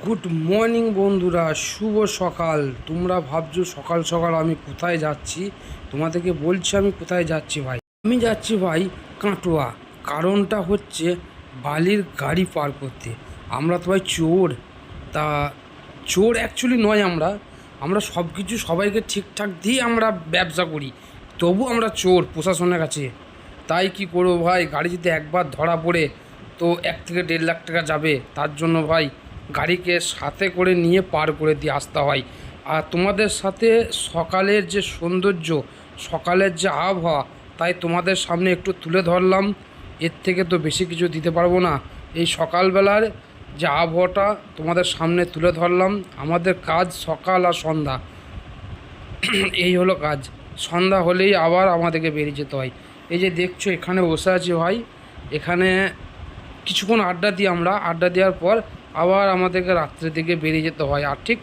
Good morning বন্ধুরা। শুভ সকাল। তোমরা ভাবছ সকাল সকাল আমি কোথায় যাচ্ছি? তোমাদেরকে বলছি আমি কোথায় যাচ্ছি ভাই? আমি যাচ্ছি ভাই কাটোয়া। কারণটা হচ্ছে বালির গাড়ি পার করতে। আমরা তো ভাই চোর। তা চোর অ্যাকচুয়ালি নয় আমরা। আমরা সব কিছু সবাইকে ঠিকঠাক দিয়ে আমরা ব্যবসা করি। তবু আমরা চোর প্রশাসনের কাছে। তাই কি করব ভাই? গাড়ি যদি একবার ধরা পড়ে, তো এক থেকে দেড় লাখ টাকা যাবে। তার জন্য ভাই গাড়িকে সাথে করে নিয়ে পার করে দিয়ে আসতে হয়। আর তোমাদের সাথে সকালের যে সৌন্দর্য, সকালের যে আবহাওয়া, তাই তোমাদের সামনে একটু তুলে ধরলাম। এর থেকে তো বেশি কিছু দিতে পারব না। এই সকালবেলার যে আবহাওয়াটা তোমাদের সামনে তুলে ধরলাম। আমাদের কাজ সকাল আর সন্ধ্যা। এই হলো কাজ। সন্ধ্যা হলেই আবার আমাদেরকে বেরিয়ে যেতে হয়। এই যে দেখছ, এখানে বসে আছি ভাই। এখানে কিছুক্ষণ আড্ডা দিই আমরা। আড্ডা দেওয়ার পর আবার আমাদেরকে রাত্রের দিকে বেরিয়ে যেতে হয়। আর ঠিক